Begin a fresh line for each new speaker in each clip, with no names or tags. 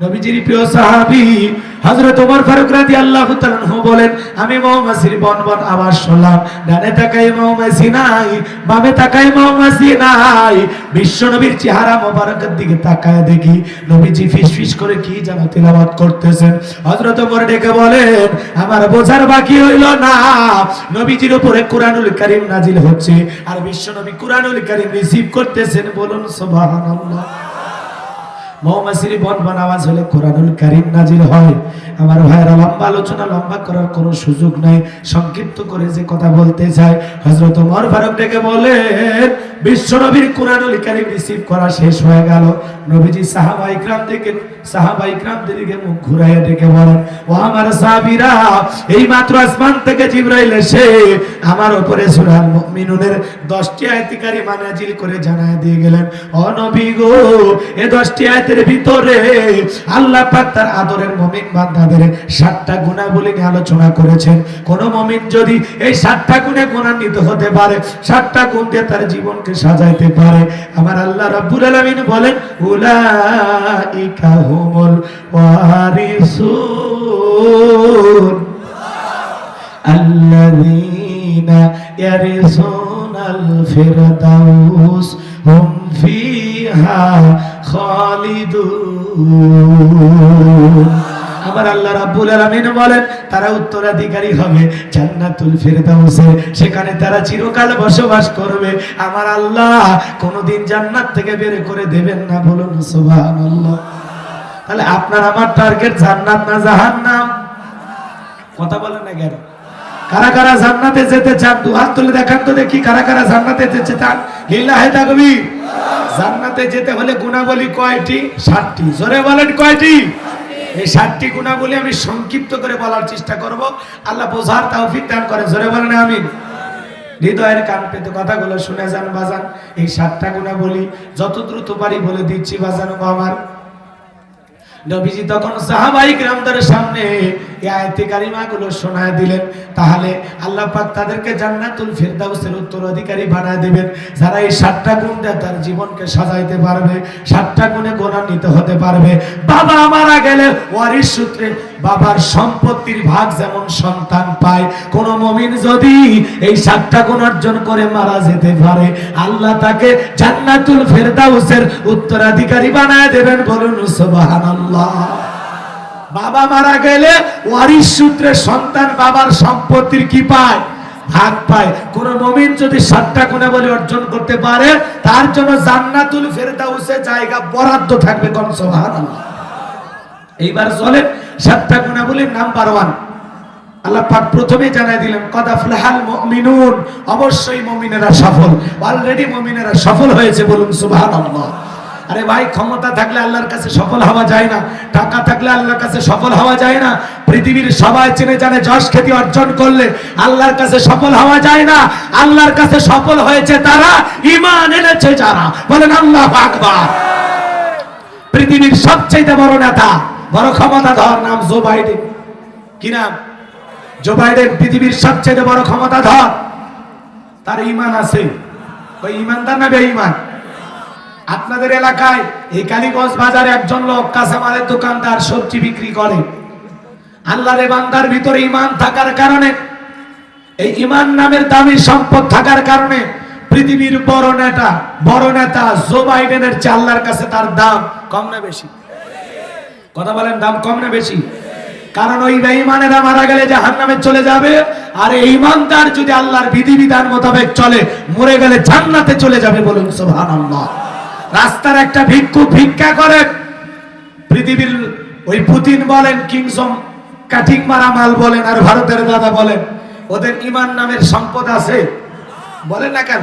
নবীজির প্রিয় সাহাবী হযরত ওমর ফারুক রাদিয়াল্লাহু তাআলা বলেন, আমি মৌমাছির বন বন আওয়াজ শুনলাম। ডানে তাকাই মৌমাছি নাই, বামে তাকাই মৌমাছি নাই। বিশ্ব নবীর চেহারা মোবারকের দিকে তাকায় দেখি। নবীজি ফিসফিস করে কি যেন তেলাওয়াত করতেছেন। হযরত ওমর ডেকে বলেন, আমার বোঝার বাকি হইল না। নবীজির উপরে কোরআনুল কারীম নাজিল হচ্ছে। আর বিশ্ব নবী কোরআনুল কারীম রিসিভ করতেছেন বলুন সুবহানাল্লাহ। মৌমাছির বন বন আওয়াজ হলে কোরআনুল কারীম নাজিল হয়। আমার ভাইয়েরা লম্বা আলোচনা, লম্বা করার কোনো সুযোগ নাই। সংক্ষিপ্ত করে যে কথা বলতে চাই, হযরত ওমর ফারুক ডেকে বলেন বিশ্ব নবীর কোরআনুল কারীম রিসিভ করা শেষ হয়ে গেল। নবীজি সাহাবা ইকরাম থেকে সাহাবা দিকে মুখ ঘুরাইয়া ডেকে বলেন, ও আমার সাহাবীরা এই মাত্র আসমান থেকে জিবরাইল এসে আমার উপরে সূরা মুমিনুনের 10টি আয়াতিকারী মানাজিল করে জানায় দিয়ে গেলেন, ও নবী গো এই 10টি জান্নাতের ভিতরে আল্লাহ পাক তার আদরের মমিন বান্দাদের সাতটা গুণাবলী নিয়ে আলোচনা করেছেন। কোন মমিন যদি এই সাতটা গুণে গুণান্বিত হতে পারে, সাতটা গুণ দিয়ে তার জীবনকে সাজাইতে পারে। আমার আল্লাহ রাব্বুল আলামিন বলেন, উলাইকা হুমুল ওয়ারিসুন। আল্লাযীনা ইয়ারিসুনাল ফিরদাউস, হুম ফী আমার আল্লাহ বলেন, তারা উত্তরাধিকারী হবে, জান্নাতুল ফেরদাউসে সেখানে তারা চিরকাল বসবাস করবে। আমার আল্লাহ কোনোদিন জান্নাত থেকে বের করে দেবেন না বলুন, সুবহানাল্লাহ। তাহলে আপনার আমার টার্গেট জান্নাত না জাহান্নাম? কথা বলেন না কেন? কারা কারা জান্নাতে যেতে চান, দু হাত তুলে দেখান তো দেখি কারা কারা জান্নাতে যেতে চান। লিল্লাহে তাকবীর। জান্নাতে যেতে হলে গুণাবলী কয়টি? সাতটি। জোরে বলেন কয়টি? এই সাতটি গুণাবলী আমি সংক্ষিপ্ত করে বলার চেষ্টা করব। আল্লাহ বোঝার তৌফিক দান করে জোরে বলেন আমিন। হৃদয়ের কান পেতে কথাগুলো শুনে যান বাজান। এই সাতটা গুণাবলী যত দ্রুত পারি বলে দিচ্ছি বাজানো আমার। নবীজি তখন সাহাবাই গ্রামদারের সামনে আয়াতে কারিমাগুলো শোনায় দিলেন। তাহলে আল্লাহ পাক তাদেরকে জান্নাতুল ফিরদাউসের উত্তরাধিকারী বানায় দেবেন। যারা এই সাতটা গুণ দিয়ে তার জীবনকে সাজাইতে পারবে, সাতটা গুণে গোনান্বিত হতে পারবে। বাবা মারা গেলে ওয়ারিস সূত্রে বাবার সম্পত্তির ভাগ যেমন সন্তান পায়, কোন মমিন যদি এই সাতটা গুণ অর্জন করে মারা যেতে পারে, আল্লাহ তাকে জান্নাতুল ফেরদাউসের উত্তরাধিকারী বানায় দেবেন বলুন সুবহানাল্লাহ। বাবা মারা গেলে ওয়ারিশ সূত্রে সন্তান বাবার সম্পত্তির কি পায়? ভাগ পায়। কোন মমিন যদি সাতটা গুণে বলে অর্জন করতে পারে, তার জন্য জান্নাতুল ফেরদাউসে জায়গা বরাদ্দ থাকবে কোন সুবহানাল্লাহ। এইবার চলে সাতটা গুণাবলীর নাম্বার ওয়ান আল্লাহ পাক প্রথমে জানাই দিলেন কদ আফলাহাল মুমিনুন অবশ্যই মুমিনেরা সফল। অলরেডি মুমিনেরা সফল হয়েছে বলুন, সুবহানাল্লাহ। আরে ভাই, ক্ষমতা থাকলে আল্লাহর কাছে সফল হওয়া যায় না, টাকা থাকলে আল্লাহর কাছে সফল হওয়া যায় না, পৃথিবীর সবাই চেনে জানে যশ খ্যাতি অর্জন করলে আল্লাহর কাছে সফল হওয়া যায় না, আল্লাহর কাছে সফল হয়েছে তারা ইমান এনেছে যারা। বলেন, আল্লাহু আকবার। পৃথিবীর সবচেয়ে বড় নেতা বড় ক্ষমতাধর নাম জো বাইডেন। কি নাম? জো বাইডেন পৃথিবীর সবচেয়ে বড় ক্ষমতাধর। তার ইমান আছে। ওই ইমানদার না বেঈমান? আপনাদের এলাকায় এই কালীগঞ্জ বাজারে একজন লোক কাঁচামালের দোকানদার সবজি বিক্রি করে। আল্লাহর বান্দার ভিতরে ইমান থাকার কারণে, এই ইমান নামের দামি সম্পদ থাকার কারণে পৃথিবীর বড় নেতা বড় নেতা জো বাইডেনের চাল্লার কাছে তার দাম কম না বেশি। কথা বলেন, দাম কম না বেশি? কারণ ওই বেঈমানেরা মারা গেলে জাহান্নামে চলে যাবে, আর এই ইমানদার যদি আল্লাহর বিধিবিধান মোতাবেক চলে, মরে গেলে জান্নাতে চলে যাবে বলুন, সুবহানাল্লাহ। রাস্তার একটা ভিক্ষু ভিক্ষা করে, পৃথিবীর ওই পুতিন বলেন কিংসম কাঠিক মারা মাল বলেন, আর ভারতের দাদা বলেন, ওদের ইমান নামের সম্পদ আছে? বলেন না কেন?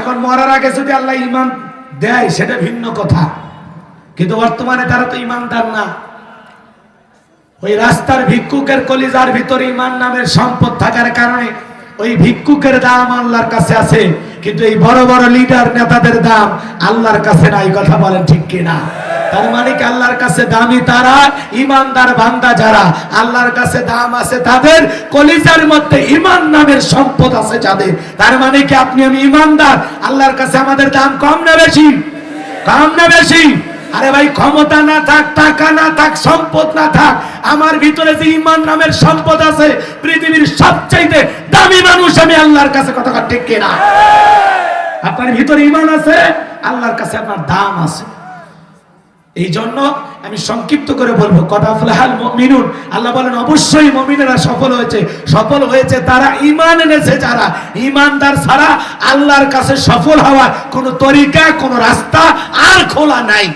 এখন মরার আগে যদি আল্লাহ ইমান দেয়, সেটা ভিন্ন কথা। কিন্তু বর্তমানে তারা তো ইমানদার না। ওই রাস্তার ভিক্ষুকের কলিজার ভিতরে ইমান নামের সম্পদ থাকার কারণে ওই ভিক্ষুকের দাম আল্লাহর কাছে আছে, কিন্তু এই বড় বড় লিডার নেতাদের দাম আল্লাহর কাছে নাই, কথা বলেন ঠিক কিনা? তার মানে কি আল্লাহর কাছে দামি তারা, ইমানদার বান্দা যারা, আল্লাহর কাছে দাম আছে তাদের, কলিজার মধ্যে ইমান নামের সম্পদ আছে যাদের। তার মানে কি আপনি আমি ইমানদার? আল্লাহর কাছে আমাদের দাম কম না বেশি? কম না বেশি? আরে ভাই, ক্ষমতা না থাক, টাকা না থাক, সম্পদ না থাক, আমার ভিতরে যে ইমান নামের সম্পদ আছে, পৃথিবীর সবচাইতে দামি মানুষ আমি আল্লাহর কাছে কথা ঠিক কিনা? আপনার ভিতরে ইমান আছে, আল্লাহর কাছে আপনার দাম আছে। এই জন্য আমি সংক্ষিপ্ত করে বলব, কথা ফলাহাল মিনুন আল্লাহ বলেন, অবশ্যই মমিনেরা সফল হয়েছে। সফল হয়েছে তারা ইমান এনেছে, যারা ইমানদার ছাড়া আল্লাহর কাছে সফল হওয়ার কোনো তরিকা, কোনো রাস্তা আর খোলা নাই।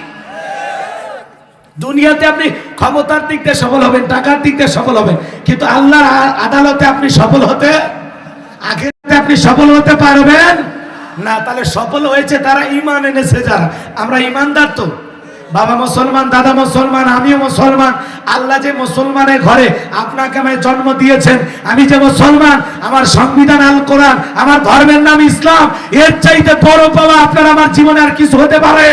দুনিয়াতে আপনি ক্ষমতার দিক দিয়ে সফল হবেন, টাকার দিক দিয়ে সফল হবেন। কিন্তু আল্লাহর আদালতে আপনি সফল হতে, আখেরাতে আপনি সফল হতে পারবেন না। তাহলে সফল হয়েছে তারা ইমান এনেছে যারা। আমরা ইমানদার তো। বাবা মুসলমান, দাদা মুসলমান, আমিও মুসলমান। আল্লাহ যে মুসলমানের ঘরে আপনাকে আমায় জন্ম দিয়েছেন, আমি যে মুসলমান, আমার সংবিধান, আল কোরআন, আমার ধর্মের নাম ইসলাম, এর চাইতে বড় পাওয়া আপনার আমার জীবনে আর কিছু হতে পারে?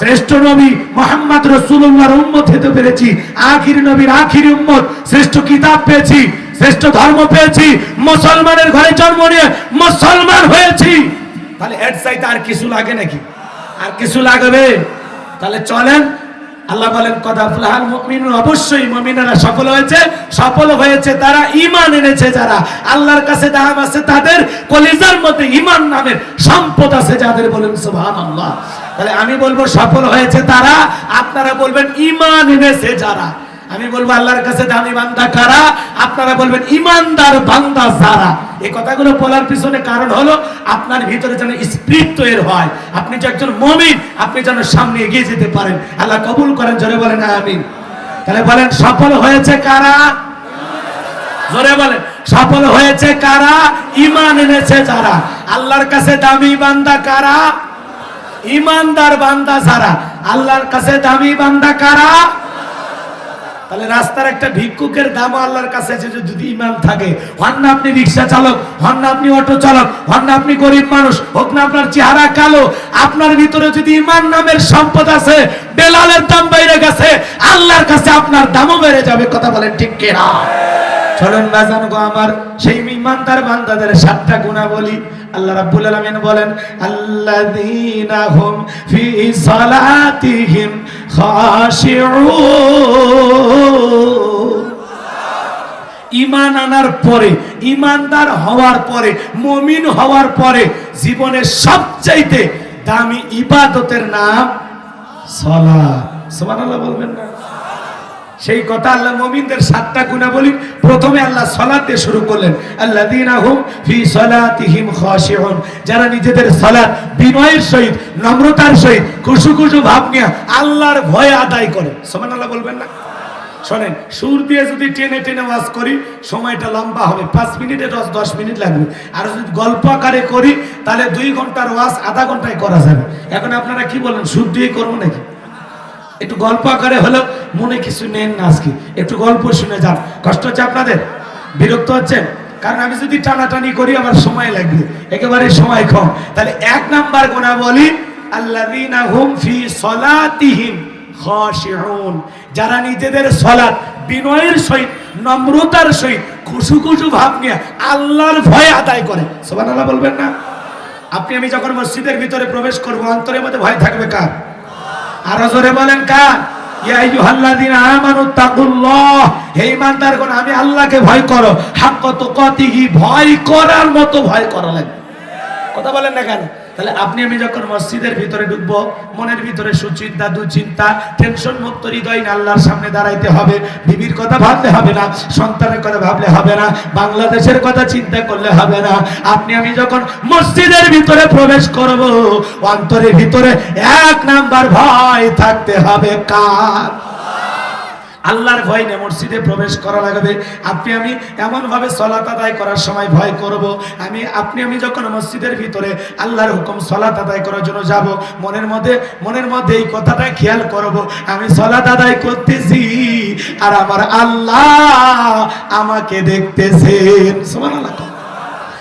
শ্রেষ্ঠ নবী মোহাম্মদ রসুল্লাহর উম্মত হতে পেরেছি। আখির নবীর আখির উম্মত। শ্রেষ্ঠ কিতাব পেয়েছি, শ্রেষ্ঠ ধর্ম পেয়েছি, মুসলমানের ঘরে জন্ম নিয়ে মুসলমান হয়েছি। তাহলে এর চাইতে আর কিছু লাগে নাকি? আর কিছু লাগবে? তাহলে চলেন আল্লাহ বলেন, কদা ফুলাহাল মুমিন অবশ্যই মুমিনেরা সফল হয়েছে সফল হয়েছে, তারা ঈমান এনেছে যারা। আল্লাহর কাছে দাম আছে তাদের, কলিজার মধ্যে ঈমান নামের সম্পদ আছে যাদের বলেন, সুবহানাল্লাহ। তাহলে আমি বলব, সফল হয়েছে তারা, আপনারা বলবেন, ঈমান এনেছে যারা। আমি বলব আল্লাহর কাছে দামি বান্দা কারা? আপনারা বলবেন, ইমানদার বান্দা যারা? এই কথাগুলো বলার পিছনে কারণ হলো আপনার ভিতরে যেন স্পিরিট তৈরি হয়। আপনি যে একজন মমিন, আপনি যেন সামনে এগিয়ে যেতে পারেন। আল্লাহ কবুল করেন, জোরে বলেন, আমিন। তাহলে বলেন, সফল হয়েছে কারা? জোরে বলেন, সফল হয়েছে কারা? ইমান এনেছে যারা? আল্লাহর কাছে দামি বান্দা কারা? ইমানদার বান্দা যারা? আল্লাহর কাছে দামি বান্দা কারা? তাহলে রাস্তার একটা ভিক্ষুকের দাম আল্লাহর কাছে আছে যদি ইমান থাকে। হন না আপনি রিক্সা চালক, হন না আপনি অটো চালক, হন না আপনি গরিব মানুষ, হোক না আপনার চেহারা কালো, আপনার ভিতরে যদি ইমান নামের সম্পদ আছে, বেলালের দাম বাইরে গেছে, আল্লাহর কাছে আপনার দামও বেড়ে যাবে, কথা বলেন ঠিক কিনা? চলেন বাজান গো আমার, সেই ইমানদার বান্দাদের সাতটা গুণা বলি। আল্লাহ রাব্বুল আলামিন বলেন, আল্লাযীনা হুম ফি সালাতিহিম ইমান আনার পরে, ইমানদার হওয়ার পরে, মমিন হওয়ার পরে জীবনের সবচাইতে দামি ইবাদতের নাম সলা সমান বলবেন না। সেই কথা আল্লাহ মুমিনদের সাতটা গুণা বলি। প্রথমে আল্লাহ সালাত শুরু করলেন। আল্লাযীনা হুম ফি সালাতিহিম খাশিউন। যারা নিজেদের সালাত বিনয়ের সহিত, নম্রতার সহিত খুশু খুশু ভাব নিয়ে আল্লাহর ভয় আদায় করে। সুবহানাল্লাহ বলবেন না? শোনেন, সুর দিয়ে যদি টেনে টেনে ওয়াজ করি, সময়টা লম্বা হবে। পাঁচ মিনিটে দশ দশ মিনিট লাগবে। আর যদি গল্প আকারে করি, তাহলে দুই ঘণ্টার ওয়াজ আধা ঘন্টায় করা যাবে। এখন আপনারা কি বলেন সুর দিয়ে করব নাকি? একটু গল্প আকারে হলেও মনে কিছু নেন না আজকে। একটু গল্প শুনে যান। কষ্ট হচ্ছে আপনাদের? বিরক্ত হচ্ছেন? কারণ আমি যদি টানাটানি করি, আমার সময় লাগবে। একেবারে সময় কম। তাহলে এক নাম্বার গোনা বলি যারা নিজেদের সলাত বিনয়ের সহিত, নম্রতার সহিত, খুশু খুশু ভাব নিয়ে আল্লাহর ভয় আদায় করে। সুবহানাল্লাহ বলবেন না? আপনি, আমি যখন মসজিদের ভিতরে প্রবেশ করব, অন্তরের মধ্যে ভয় থাকবে কার? আরও জোরে বলেন কার? আমি আল্লাহকে ভয় করো। হাক্ক তুকাতিহি, ভয় করার মতো ভয় করা লাগবে। কথা বলেন না কেন? তাহলে আপনি, আমি যখন মসজিদের ভিতরে ঢুকবো, মনের ভিতরে সুচিন্তা, দুচিন্তা টেনশন মুক্ত হৃদয় আল্লাহর সামনে দাঁড়াইতে হবে, বিবির কথা ভাবলে হবে না, সন্তানের কথা ভাবলে হবে না, বাংলাদেশের কথা চিন্তা করলে হবে না। আপনি, আমি যখন মসজিদের ভিতরে প্রবেশ করব, অন্তরের ভিতরে এক নাম্বার ভয় থাকতে হবে কার? আল্লাহর ভয় নিয়ে মসজিদে প্রবেশ করা লাগবে। আপনি আমি এমন ভাবে সলাত আদায় করার সময় ভয় করব। আমি, আপনি আমি যখন মসজিদের ভিতরে আল্লাহর হুকুম সলাত আদায় করার জন্য যাব, মনের মধ্যে মনের মধ্যে এই কথাটা খেয়াল করব। আমি সলাত আদায় করতেছি আর আমার আল্লাহ আমাকে দেখতেছেন। সুবহানাল্লাহ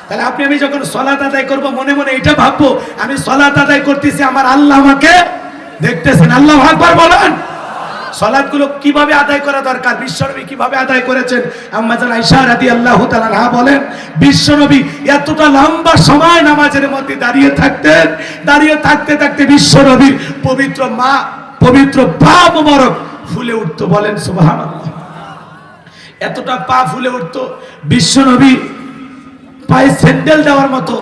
তাহলে আপনি আমি যখন সলাত আদায় করব, মনে মনে এটা ভাববো, আমি সলাত আদায় করতেছি, আমার আল্লাহ আমাকে দেখতেছেন। আল্লাহ আকবার বলেন। সলাদগুলো কীভাবে আদায় করা দরকার? বিশ্বনবী কীভাবে আদায় করেছেন? বলেন, বিশ্বনবী এতটা লম্বা সময় নামাজের মধ্যে দাঁড়িয়ে থাকতেন, দাঁড়িয়ে থাকতে থাকতে বিশ্বনবীর পবিত্র মা, পবিত্র পা মোবারক ফুলে উঠতো বলেন সুবহানাল্লাহ। এতটা পা ফুলে উঠতো, বিশ্বনবী পায়ে স্যান্ডেল দেওয়ার মতো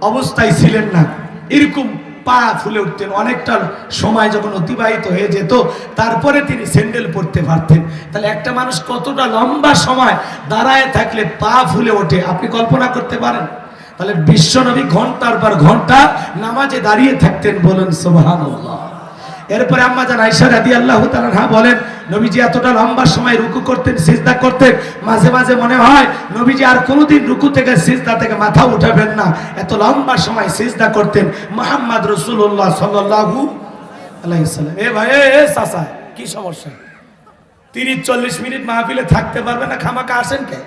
অবস্থায় ছিলেন না। এরকম পা ফুলে উঠতেন। অনেকটা সময় যখন অতিবাহিত হয়ে যেত, তারপরে তিনি স্যান্ডেল পরতে পারতেন। তাহলে একটা মানুষ কতটা লম্বা সময় দাঁড়ায় থাকলে পা ফুলে ওঠে, আপনি কল্পনা করতে পারেন? তাহলে বিশ্বনবী ঘণ্টার পর ঘণ্টা নামাজে দাঁড়িয়ে থাকতেন বলুন, সুবহানাল্লাহ। এরপরে আম্মা জান আয়েশা রাদিয়াল্লাহু তাআলা হ্যাঁ বলেন, নবীজি এতটা লম্বা সময় রুকু করতেন, সিজদা করতেন, মাঝে মাঝে মনে হয় নবীজি আর কোনোদিন রুকু থেকে সিজদা থেকে মাথা উঠাবেন না। এত লম্বা সময় সিজদা করতেন মুহাম্মদ রাসূলুল্লাহ সাল্লাল্লাহু আলাইহি সাল্লাম। এ ভাই, এ এ কি সমস্যা? তিরিশ চল্লিশ মিনিট মাহফিলে থাকতে পারবে না খামাকা আসেন কে?